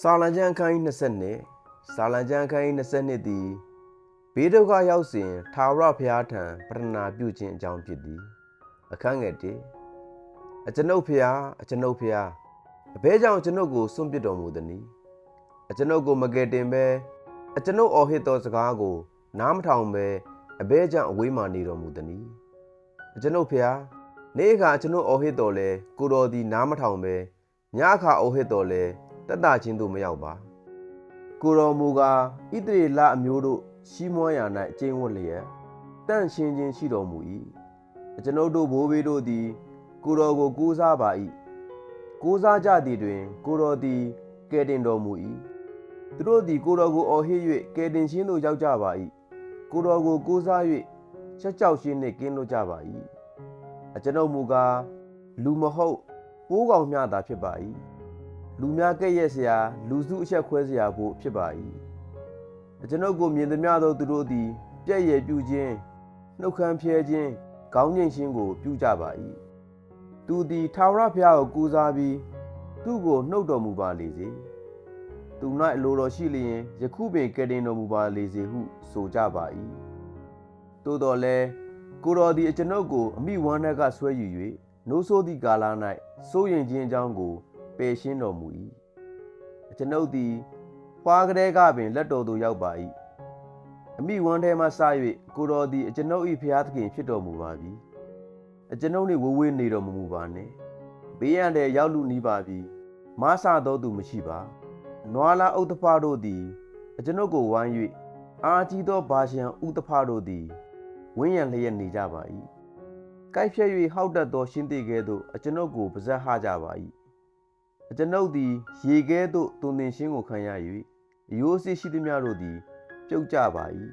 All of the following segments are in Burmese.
စာလံကျမ်းအခန်းကြီး20စာလံကျမ်းအခန်းကြီး20သည်ဘေးဒုက္ခရောက်စဉ်ထာဝရဘုရားထံပရဏာပြုခြင်းအကြောင်းဖြစ်သည်အခန်းငယ်1အကျွန်ုပ်ဘုရားအကျွန်ုပ်ဘုရားအဘဲကြောင့်ကျွန်ုပ်ကိုစွန့်ပစ်တော်မူသည်နီအကျွန်ုပ်ကိုမကယ်တင်ဘဲအကျွန်ုပ်အော်ဟစ်သောစကားကို နားမထောင်ဘဲအဘဲကြောင့်အဝေးမှနေတော်မူသည်နီအကျွန်ုပ်ဘုရားနေ့အခါကျွန်ုပ်အော်ဟစ်တော်လဲကိုတော်သည်နားမထောင်ဘဲညအခါအော်ဟစ်တော်လဲ တက်တာချင်းသို့မရောက်ပါကိုတော်မူကားဣတရေလအမျိုးတို့ရှီးမွမ်းရာ၌အကျဉ်းဝတ်လျက်တန့်ရှင်းခြင်းရှိတော်မူ၏အကျွန်ုပ်တို့ဘိုးဘေးတို့သည် ကိုတော်ကိုကိုးစားပါ၏ကိုးစားကြသည်တွင် ကိုတော်သည်ကယ်တင်တော်မူ၏သူတို့သည်ကိုတော်ကိုအော်ဟစ်၍ကယ်တင်ခြင်းသို့ရောက်ကြပါ၏ကိုတော်ကိုကိုးစား၍ချက်ကြောက်ခြင်းနှင့်ကင်းလွတ်ကြပါ၏အကျွန်ုပ်မူကားလူမဟုတ်ပိုးကောင်မျှသာဖြစ်ပါ၏ လူများကဲ့ရဲ့စရာလူစုအချက်ခွဲစရာဖို့ဖြစ်ပါ၏အကျွန်ုပ်ကိုမြင်သမျှသောသူတို့သည် ပြည့်ရည်ပြုခြင်းနှုတ်ခမ်းဖြဲခြင်းခေါင်းငိမ့်ခြင်းကိုပြုကြပါ၏သူသည်ထာဝရဘုရားကိုကူစားပြီးသူ့ကိုနှုတ်တော်မူပါလေစေသူ၌အလိုတော်ရှိလျင်ယခုပင်ကယ်တင်တော်မူပါလေစေဟုဆိုကြပါ၏သို့တော်လည်းကိုတော်သည်အကျွန်ုပ်ကိုအမိဝမ်းထဲကဆွဲယူ၍နိုးဆိုးသည့်ကာလ၌စိုးရင်ခြင်းအကြောင်းကို ပယ်ရှင်းတော်မူ၏အကျွန်ုပ်သည်ဖွာကလေးကပင်လက်တော်သို့ရောက်ပါ၏အမိဝမ်းထဲမှစ၍ကိုတော်သည်အကျွန်ုပ်၏ဖျားသခင်ဖြစ်တော်မူပါပြီအကျွန်ုပ်နှင့်ဝေးဝေးနေတော်မမူပါနှင့်ဘေးရန်တဲ့ရောက်လူနီးပါပြီမဆတော်သူမရှိပါနွားလာဥဒ္ဓဖားတို့သည်အကျွန်ုပ်ကိုဝိုင်း၍အာကြီးသောဘာရှံဥဒ္ဓဖားတို့သည်ဝင်းရံလျက်နေကြပါ၏ကိုက်ဖြက်၍ဟောက်တတ်သောရှင်းသေးကဲ့သို့အကျွန်ုပ်ကိုပါဇက်ဟကြပါ၏ အကျွန်ုပ်သည် ရေကဲသို့တုန်တင်ရှင်းကိုခံရ၍ရိုးစစ်ရှိသမျှတို့သည် ပြုတ်ကြပါ၏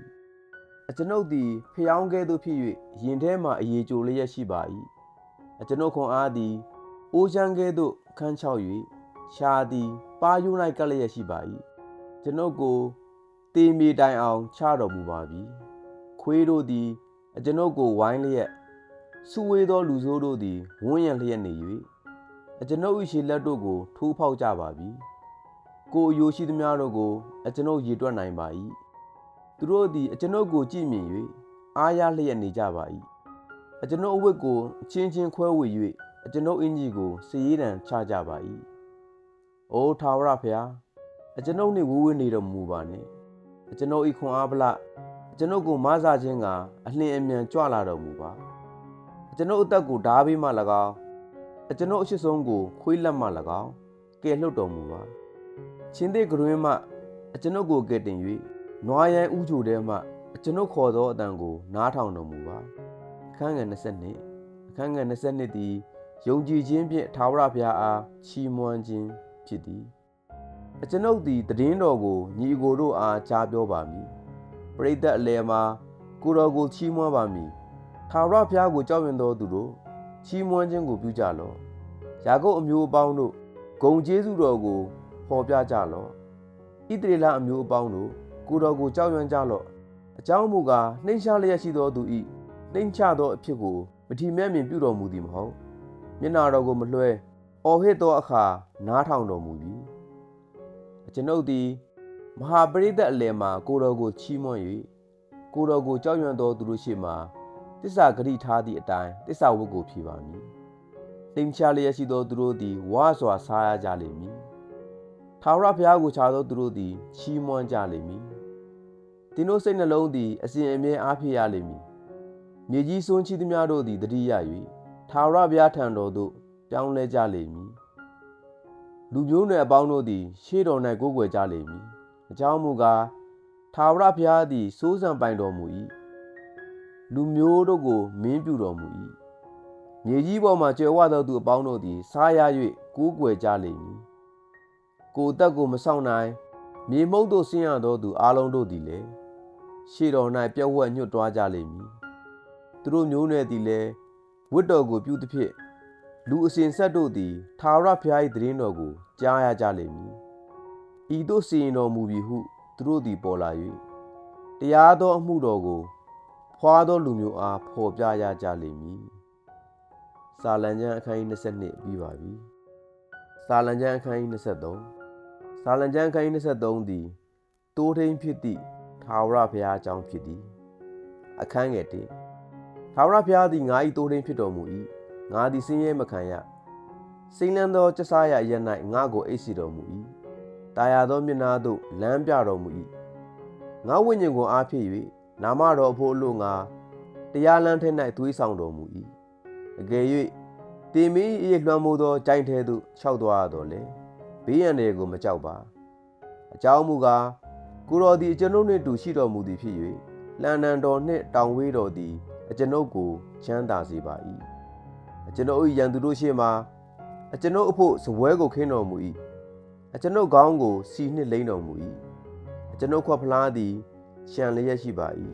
အကျွန်ုပ်သည်ဖျောင်းကဲသို့ဖြစ်၍ရင်ထဲမှအရေကြိုလျက်ရှိပါ၏အကျွန်ုပ်ခွန်အားသည်အိုးချမ်းကဲသို့ခန်းချောက်၍ရှားသည်ပါယုံ၌ကပ်လျက်ရှိပါ၏ကျွန်ုပ်ကိုတေမီတိုင်အောင်ချတော်မူပါပြီခွေးတို့သည် အကျွန်ုပ်ကိုဝိုင်းလျက်စုဝေးသောလူဆိုးတို့သည်ဝန်းရံလျက်နေ၍ အကျွန်ုပ်၏ရှေလက်တို့ကို ထိုးဖောက်ကြပါပြီကိုအယိုရှိသမျှတို့ကို အကျွန်ုပ်ရေတွက်နိုင်ပါ၏သူတို့သည်အကျွန်ုပ်ကိုကြည့်မြင်၍အားရလျက်နေကြပါ၏အကျွန်ုပ်အဝတ်ကိုအချင်းချင်းခွဲဝေ၍အကျွန်ုပ်အင်ကြီးကိုစည်ရည်တံချကြပါ၏အိုထာဝရဖျားအကျွန်ုပ်နှင့်ဝေးဝေးနေတော်မူပါနှင့်အကျွန်ုပ်၏ခွန်အားဗလအကျွန်ုပ်ကိုမဆာခြင်းကအလင်းအမြန်ကြွလာတော်မူပါအကျွန်ုပ်အသက်ကိုဓာဘေးမှ၎င်း အကျွန်ုပ်အရှိဆုံးကိုခွေးလက်မှ၎င်းကယ်လှုပ်တော်မူပါချင်းသေးကရွင်းမှအကျွန်ုပ်ကိုကယ်တင်၍နွားရိုင်းဥချိုထဲမှအကျွန်ုပ်ခေါ်သောအတန်ကိုနားထောင်တော်မူပါအခန်းငယ်20အခန်းငယ်20သည်ယုံကြည်ခြင်းဖြင့်ထာဝရဘုရားအားချီးမွမ်းခြင်းဖြစ်သည်အကျွန်ုပ်သည်တည်င်းတော်ကိုညီအကိုတို့အားကြားပြောပါမည်ပရိသတ်အလယ်မှာကိုတော်ကိုချီးမွမ်းပါမည်ထာဝရဘုရားကိုကြောက်ရွံ့သောသူတို့ ချီးမွမ်းခြင်းကိုပြုကြလော့ယာကုပ်အမျိုးအပေါင်းတို့ဂုံကျေးဇူးတော်ကိုဟောပြကြလော့ဣသရေလအမျိုးအပေါင်းတို့ကိုတော်ကိုကြောက်ရွံ့ကြလော့အကြောင်းမူကားနှိမ့်ချလျက်ရှိသောသူဤနှိမ့်ချသောအဖြစ်ကိုမထီမဲ့မြင်ပြုတော်မူသည်မဟုတ်မျက်နာတော်ကိုမလွှဲအော်ဟစ်သောအခါနားထောင်တော်မူပြီအကျွန်ုပ်သည်မဟာပရိသတ်အလယ်မှာကိုတော်ကိုချီးမွမ်း၍ကိုတော်ကိုကြောက်ရွံ့သောသူတို့ရှေ့မှာ တစ္ဆာဂရိထားသည့်အတိုင်းတစ္ဆာဝတ်ကိုဖြေပါမည်။တိမ်ချလျက်ရှိသောသူတို့သည်ဝါစွာစားရကြလိမ့်မည်။ထာဝရဘုရားကိုခြားသောသူတို့သည်ချီးမွမ်းကြလိမ့်မည်။တင်းတို့စိတ်နှလုံးသည်အစဉ်အမြဲအားဖြည့်ရလိမ့်မည်။မြေကြီးစွန်းချီးသမျှတို့သည်တတိယ၍ထာဝရဘုရားထံတော်သို့ပြောင်းလဲကြလိမ့်မည်။လူမျိုးနွယ်အပေါင်းတို့သည် ရှေးတော်၌ကိုးကွယ်ကြလိမ့်မည်။အကြောင်းမူကားထာဝရဘုရားသည်စိုးစံပိုင်တော်မူ၏။ လူမျိုးတို့ကိုမင်းပြုတော်မူ၏မြေကြီးပေါ်မှကြွယ်ဝသောသူအပေါင်းတို့သည် စားရ၍ကူးကွယ်ကြလိမ့်မည်ကိုယ်တက်ကိုမဆောင်နိုင် မြေမှုန့်တို့ဆင်းရသောသူအလုံးတို့သည်လည်းရှေ့တော်၌ပြက်ဝက်ညွတ်တွားကြလိမ့်မည်သူတို့မျိုးနွယ်သည်လည်းဝတ်တော်ကိုပြုသဖြင့်လူအစဉ်ဆက်တို့သည်ထာဝရဘုရား၏တည်င်းတော်ကိုကြားရကြလိမ့်မည်ဤသို့စီရင်တော်မူပြီဟုသူတို့သည်ပေါ်လာ၍တရားသောအမှုတော်ကို ဖွာသောလူမျိုးအားဖော်ပြရကြလိမ့်မည်စာလံကျမ်းအခန်းကြီး22ပြီးပါပြီစာလံကျမ်းအခန်းကြီး23စစာလံကျမ်းခန်းကြီး23သည်တိုးထိန်ဖြစ်သည့်ထာဝရဘုရားအကြောင်းဖြစ်သည်အခန်းငယ်1ထာဝရဘုရားသည်ငါ၏တိုးထိန်ဖြစ်တော်မူ၏ငါသည်စင်းရဲမခံရစိမ့်လန်းသောကျဆားရရ၌ငါကိုအိပ်စီတော်မူ၏တာယာသောမျက်နာသို့လမ်းပြတော်မူ၏ငါဝိညာဉ်ကိုအားဖြည့်၍ နာမတော်အဖို့အလို့ငါတရားလမ်းထဲ၌သွေးဆောင်တော်မူ၏အကယ်၍တင်မင်း၏လွှမ်းမိုးသောကြိုင်ထဲသို့ခြောက်သွားရတော်လေဘေးရန်တွေကိုမကြောက်ပါအကြောင်းမူကားကိုတော်သည်အကျွန်ုပ်နှင့်တူရှိတော်မူသည်ဖြစ်၍လန်နန်တော်နှင့်တောင်ဝေးတော်သည်အကျွန်ုပ်ကိုချမ်းသာစေပါ၏အကျွန်ုပ်၏ရန်သူတို့ရှေ့မှာအကျွန်ုပ်အဖို့စပွဲကိုခင်းတော်မူ၏အကျွန်ုပ်ခေါင်းကိုစီနှင့်လိမ့်တော်မူ၏အကျွန်ုပ်ခွက်ဖလားသည် ရှံလျက်ရှိပါ၏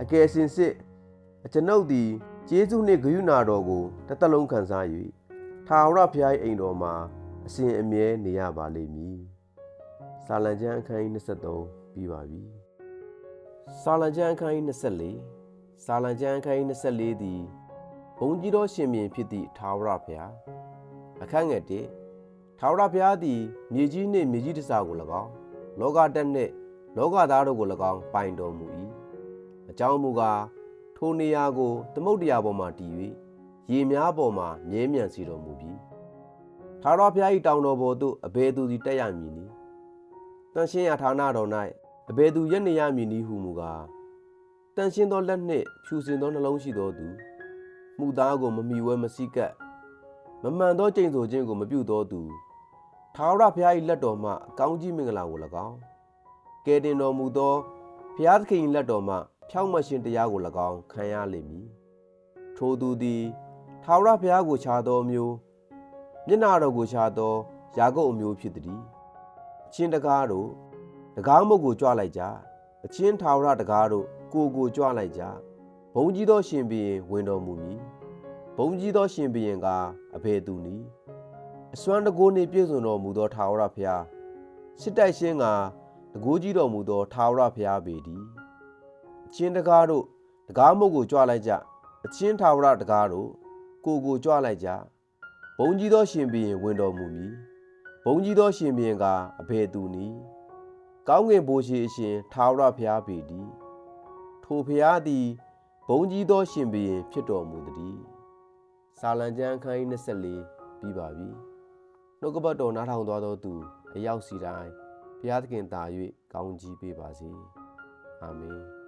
အကယ်စင်စစ်အကျွန်ုပ်သည်ကျေးဇူးနှင့်ဂရုဏာတော်ကိုတစ်သက်လုံးခံစား၍ထာဝရဘုရား၏အိမ်တော်မှာအစဉ်အမြဲနေရပါလိမ့်မည်။စာလံကျမ်းအခန်းကြီး23ပြီးပါပြီ။စာလံကျမ်းအခန်းကြီး24စာလံကျမ်းအခန်းကြီး24သည်ဘုံကြီးသောရှင်ပြန်ဖြစ်သည့်ထာဝရဘုရားအခန်းငယ်1ထာဝရဘုရားသည်မြေကြီးနှင့်မြေကြီးတစားကို၎င်းလောကတက်နှင့် လောကသားတို့ကို၎င်းပိုင်တော်မူ၏။အကြောင်းမူကားထိုနေရာကိုသမုတ်တရားပေါ်မှတည်၍ရေများပေါ်မှမြဲမြံစေတော်မူပြီးထာဝရဘုရား၏တောင်တော်ပေါ်သို့အဘယ်သူသည်တက်ရမည်နည်းတန်ရှင်းရာဌာနတော်၌အဘယ်သူရက်နေရမည်နည်းဟုမူကားတန်ရှင်းသောလက်နှင့်ဖြူစင်သောနှလုံးရှိသောသူမှုသားကိုမမီဝဲမစိကပ်မမှန်သောကြိမ်ဆိုခြင်းကိုမပြုသောသူထာဝရဘုရား၏လက်တော်မှအကောင်းကြီးမင်္ဂလာကို၎င်း ကယ်တင်တော်မူသောဘုရားသခင်၏လက်တော်မှဖြောင့်မတ်ခြင်းတရားကို၎င်းခံရလိမ့်မည်ထိုသူသည်ထာဝရဘုရားကိုခြားသောမျိုးမျက်နာတော်ကိုခြားသောယာကုပ်အမျိုးဖြစ်သည်အချင်းတကားတို့တကားမုတ်ကိုကြွလိုက်ကြအချင်းထာဝရတကားတို့ကိုကိုကြွလိုက်ကြဘုံကြီးသောရှင်ဘီရင်ဝင်တော်မူမည်ဘုံကြီးသောရှင်ဘီရင်ကအဘယ်သူနည်းအစွမ်းတကိုးနှင့်ပြည့်စုံတော်မူသောထာဝရဘုရားစစ်တိုက်ရှင်းက တကိုးကြီးတော်မူသောထာဝရဘုရားပေတည်းအချင်းတကားတို့တကားမုတ်ကိုကြွလိုက်ကြအချင်းထာဝရတကားတို့ကိုကိုကြွလိုက်ကြဘုံကြီးသောရှင်ဘီရင်ဝင်တော်မူမည်ဘုံကြီးသောရှင်ဘီရင်ကအဘယ်သူနည်းကောင်းကင်ဘိုးရှိအရှင်ထာဝရဘုရားပေတည်းထိုဘုရားသည်ဘုံကြီးသောရှင်ဘီရင်ဖြစ်တော်မူသည်စာလံကျမ်းအခန်းကြီး24ပြီးပါပြီနှုတ်ကပတ်တော်နားထောင်သွားသောသူအရောက်စီတိုင်း ဘုရားသခင်တာ၍ကောင်းကြီးပေးပါစေအာမင်